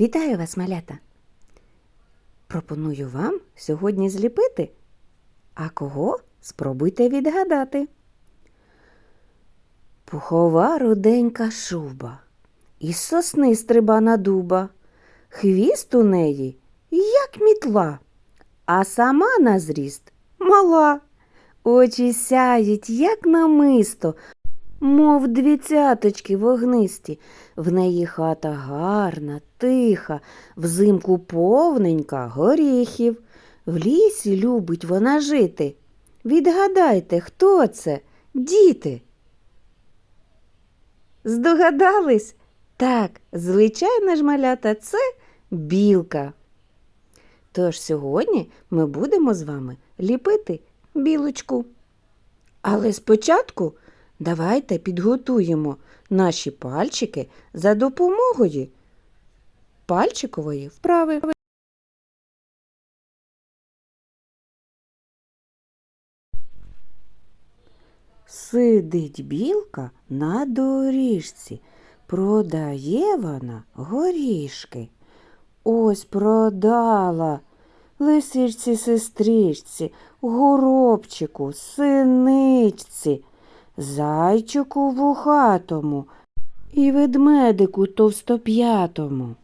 Вітаю вас, малята! Пропоную вам сьогодні зліпити. А кого спробуйте відгадати. Пухова руденька шуба, із сосни стрибана дуба, хвіст у неї, як мітла, а сама на зріст мала. Очі сяють, як намисто, мов дві цяточки вогнисті. В неї хата гарна, тиха, взимку повненька горіхів. В лісі любить вона жити. Відгадайте, хто це, діти? Здогадались? Так, звичайно ж, малята, це білка. Тож сьогодні ми будемо з вами ліпити білочку. Але спочатку давайте підготуємо наші пальчики за допомогою пальчикової вправи. Сидить білка на доріжці, продає вона горішки. Ось продала лисичці сестричці, горобчику, синичці, зайчику вухатому і ведмедику товстоп'ятому.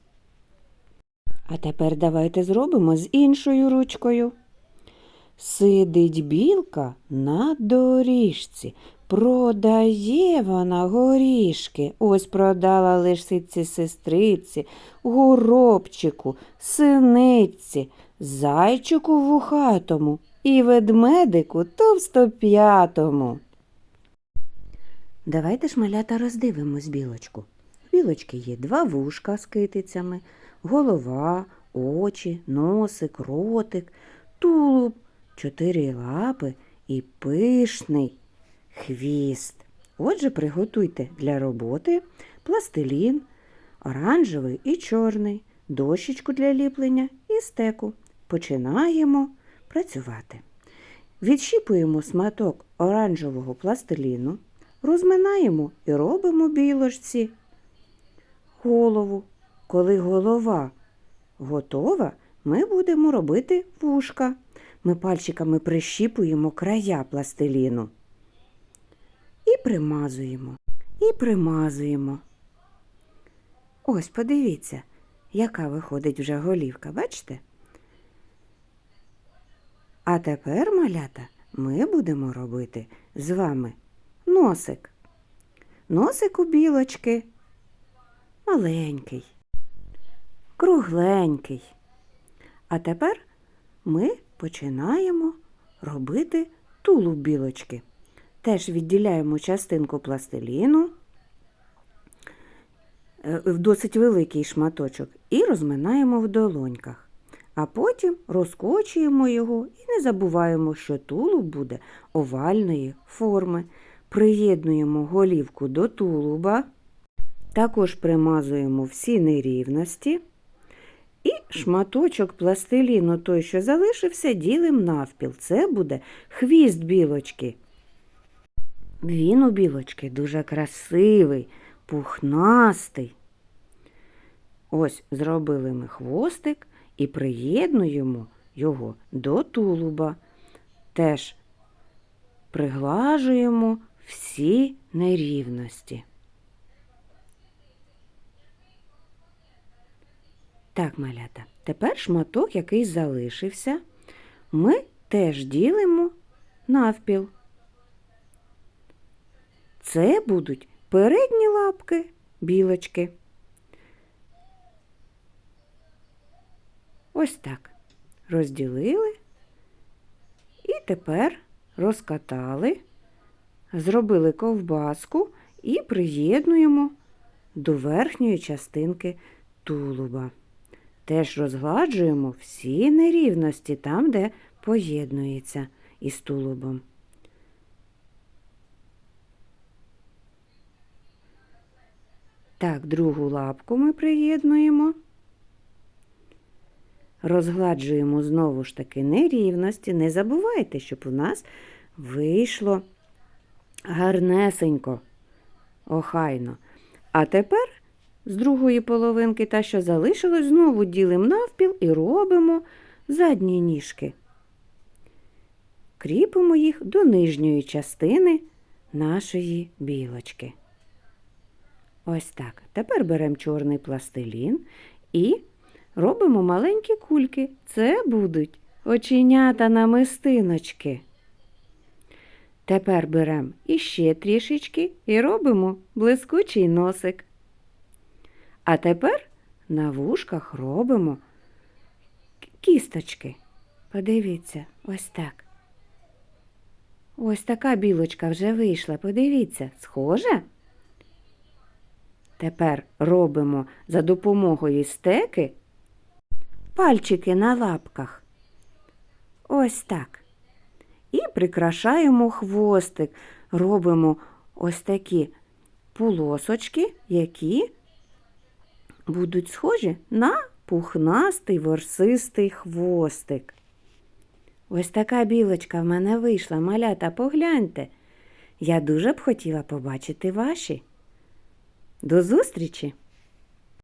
А тепер давайте зробимо з іншою ручкою. Сидить білка на доріжці, продає вона горішки. Ось продала лисиці сестриці, горобчику, синиці, зайчику вухатому і ведмедику товстоп'ятому. Давайте ж малята роздивимось білочку. В білочки є два вушка з китицями, голова, очі, носик, ротик, тулуб, чотири лапи і пишний хвіст. Отже, приготуйте для роботи пластилін, оранжевий і чорний, дощечку для ліплення і стеку. Починаємо працювати. Відщіпуємо сматок оранжевого пластиліну, розминаємо і робимо білочці голову. Коли голова готова, ми будемо робити вушка. Ми пальчиками прищіпуємо края пластиліну. І примазуємо, і примазуємо. Ось, подивіться, яка виходить вже голівка, бачите? А тепер, малята, ми будемо робити з вами носик. Носик у білочки маленький, кругленький. А тепер ми починаємо робити тулуб білочки. Теж відділяємо частинку пластиліну е, в досить великий шматочок і розминаємо в долоньках. А потім розкочуємо його і не забуваємо, що тулуб буде овальної форми. Приєднуємо голівку до тулуба, також примазуємо всі нерівності. І шматочок пластиліну, той, що залишився, ділимо навпіл. Це буде хвіст білочки. Він у білочки дуже красивий, пухнастий. Ось зробили ми хвостик і приєднуємо його до тулуба. Теж приглажуємо всі нерівності. Так, малята, тепер шматок, який залишився, ми теж ділимо навпіл. Це будуть передні лапки білочки. Ось так. Розділили і тепер розкатали, зробили ковбаску і приєднуємо до верхньої частинки тулуба. Теж розгладжуємо всі нерівності там, де поєднується із тулубом. Так, другу лапку ми приєднуємо. Розгладжуємо знову ж таки нерівності. Не забувайте, щоб у нас вийшло гарнесенько, охайно. А тепер з другої половинки та що залишилось, знову ділимо навпіл і робимо задні ніжки. Кріпимо їх до нижньої частини нашої білочки. Ось так. Тепер беремо чорний пластилін і робимо маленькі кульки. Це будуть оченята намистиночки. Тепер беремо іще трішечки і робимо блискучий носик. А тепер на вушках робимо кісточки. Подивіться, ось так. Ось така білочка вже вийшла. Подивіться, схоже? Тепер робимо за допомогою стеки пальчики на лапках. Ось так. Прикрашаємо хвостик. Робимо ось такі полосочки, які будуть схожі на пухнастий ворсистий хвостик. Ось така білочка в мене вийшла, малята, погляньте. Я дуже б хотіла побачити ваші. До зустрічі!